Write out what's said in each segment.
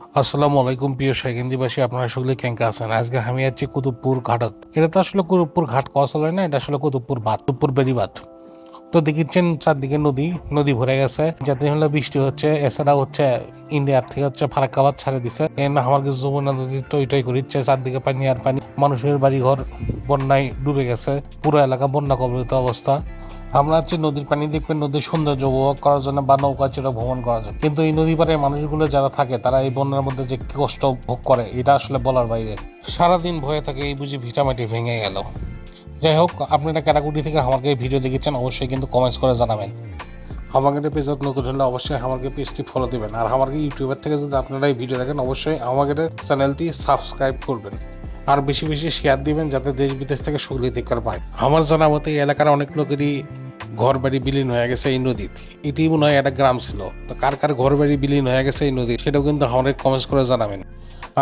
আসসালামু আলাইকুম, প্রিয় শাইকিন্দিবাসী আপনারা সকলে কেঙ্কা আছেন? আজকে আমি আছি কুতুবপুর ঘাটত এটা তো আসলে কুতুবপুর ঘাট কসল হয় না? এটা আসলে কুতুবপুর বাঁধ, কুতুবপুর বেরিবাদ তো দেখিচ্ছেন চারদিকে নদী নদী ভরে গেছে। যাতে হলে বৃষ্টি হচ্ছে, এছাড়া হচ্ছে ইন্ডিয়ার থেকে হচ্ছে ফারাক্কাবাদ ছাড়ে দিছে। না আমার যমুনা নদী টই টই করিচ্ছে চারদিকে পানি আর পানি। মানুষের বাড়ি ঘর বন্যায় ডুবে গেছে। পুরো এলাকা বন্যা কবলিত অবস্থা। আমরা হচ্ছে নদীর পানি দেখবেন নদীর সৌন্দর্য উপভোগ করার জন্য বা নৌকা চড়ে ভ্রমণ করার জন্য। কিন্তু এই নদী পাড়ের মানুষগুলো যারা থাকে, তারা এই বন্যার মধ্যে যে কষ্ট ভোগ করে, এটা আসলে বলার বাইরে। সারাদিন ভয়ে থাকে, এই বুঝি ভিটামাটি ভেঙে গেল। যাই হোক আপনি আপনারা ক্যাটাগরি থেকে আমাকে ভিডিও দেখেছেন, অবশ্যই কিন্তু কমেন্টস করে জানাবেন। আমাকে পেজত নতুন হলে অবশ্যই আমাকে পেজটি ফলো দিবেন। আর আমাকে ইউটিউবের থেকে যদি আপনারা এই ভিডিও দেখেন, অবশ্যই আমাকে চ্যানেলটি সাবস্ক্রাইব করবেন। আর বেশি বেশি শেয়ার দিবেন যাতে দেশ বিদেশ থেকে দেখতে পায় আমার জানা মতে এই এলাকার অনেক লোকেরই ঘর বাড়ি বিলীন হয়ে গেছে এই নদীতে। এটি মনে হয় একটা গ্রাম ছিল। তো কার কার ঘর বাড়ি বিলীন হয়ে গেছে এই নদী সেটাও কিন্তু আমাদের কমেন্টস করে জানাবেন।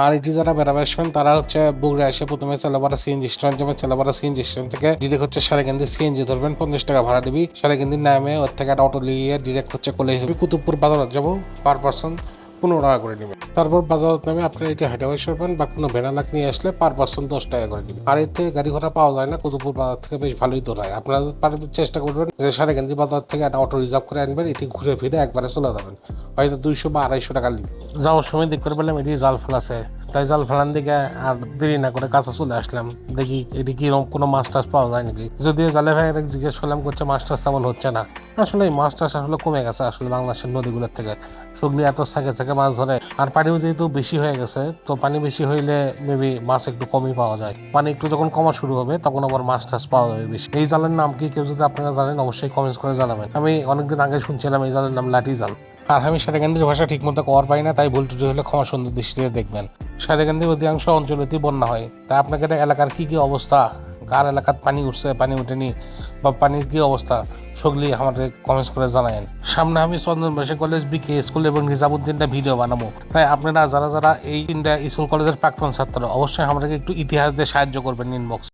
আর এটি যারা বেড়াবে আসবেন তারা হচ্ছে বগুড়া এসে প্রথমে চেলাপাড়া সিএনজি স্ট্যান্ড যাবেন চেলাপাড়া সিএনজি স্ট্যান্ড থেকে ডিরেক্ট হচ্ছে সারেকান্দি সিএনজি ধরবেন, পঞ্চাশ টাকা ভাড়া দিবি। সারেকান্দি নামে ওর থেকে একটা অটো নিয়ে ডিরেক্ট হচ্ছে কলেজ হবে। কুতুবপুর বাজারত যাব পার পার্সন পনেরো টাকা করে নেবেন। তারপর বাজারত নামে আপনার এটি হাইটাওয়াই সরবেন বা কোনো ভেনালাক নিয়ে আসলে পার পার্সন দশ টাকা করে দিবেন আর এর থেকে গাড়ি ঘোড়া পাওয়া যায় না কুতুবপুর বাজার থেকে বেশ ভালোই দূর হয়। আপনারা পারবেন চেষ্টা করবেন যে সারেকান্দি বাজার থেকে একটা অটো রিজার্ভ করে আনবেন, এটি ঘুরে ফিরে একবারে চলে যাবেন। হয়তো দুইশো বা আড়াইশো টাকা লিখবে যাওয়ার সময় দেখতে পেলাম এটি জাল ফেলাছে তাই জাল ফেলান দিকে আর দেরি না করে কাছে চলে আসলাম। দেখি এটি কীরকম কোনো মাছ টাছ পাওয়া যায় নাকি। যদিও জালে ভাই জিজ্ঞেস করলাম, করছে মাছ টাছ তেমন হচ্ছে না। আসলে এই মাছ টাছ আসলে কমে গেছে আসলে বাংলাদেশের নদীগুলোর থেকে। সগলি এত থেকে থেকে মাছ ধরে। আর পানিও যেহেতু বেশি হয়ে গেছে, তো পানি বেশি হইলে মেবি মাছ একটু কমই পাওয়া যায়। পানি একটু যখন কমা শুরু হবে, তখন আবার মাছ টাছ পাওয়া যাবে বেশি। এই জালের নাম কি কেউ যদি আপনারা জানেন, অবশ্যই কমেন্টস করে জানাবেন। আমি অনেকদিন আগে শুনছিলাম এই জালের নাম লাঠি জাল। আর আমি সারেকান্দির ভাষা ঠিক মতো কওয়ার পাই না, তাই ভুল ত্রুটি হলে ক্ষমা সুন্দর দৃষ্টিতে দেখবেন। সারেকান্দির অধিকাংশ অঞ্চলতে বন্যা হয়। তাই আপনাকে এটা এলাকার কি কি অবস্থা? কার এলাকাত পানি উঠছে, পানি উঠেনি বা পানির কি অবস্থা সেগুলি আমাদের কমেন্টস করে জানায়েন। সামনে আমি চন্দনবাসী কলেজ বিকে স্কুল এবং নিজামুদ্দিনটা ভিডিও বানাবো। তাই আপনারা যারা যারা এই তিনটা স্কুল কলেজের প্রাক্তন ছাত্র, অবশ্যই আমাদেরকে একটু ইতিহাস দিয়ে সাহায্য করবেন ইনবক্স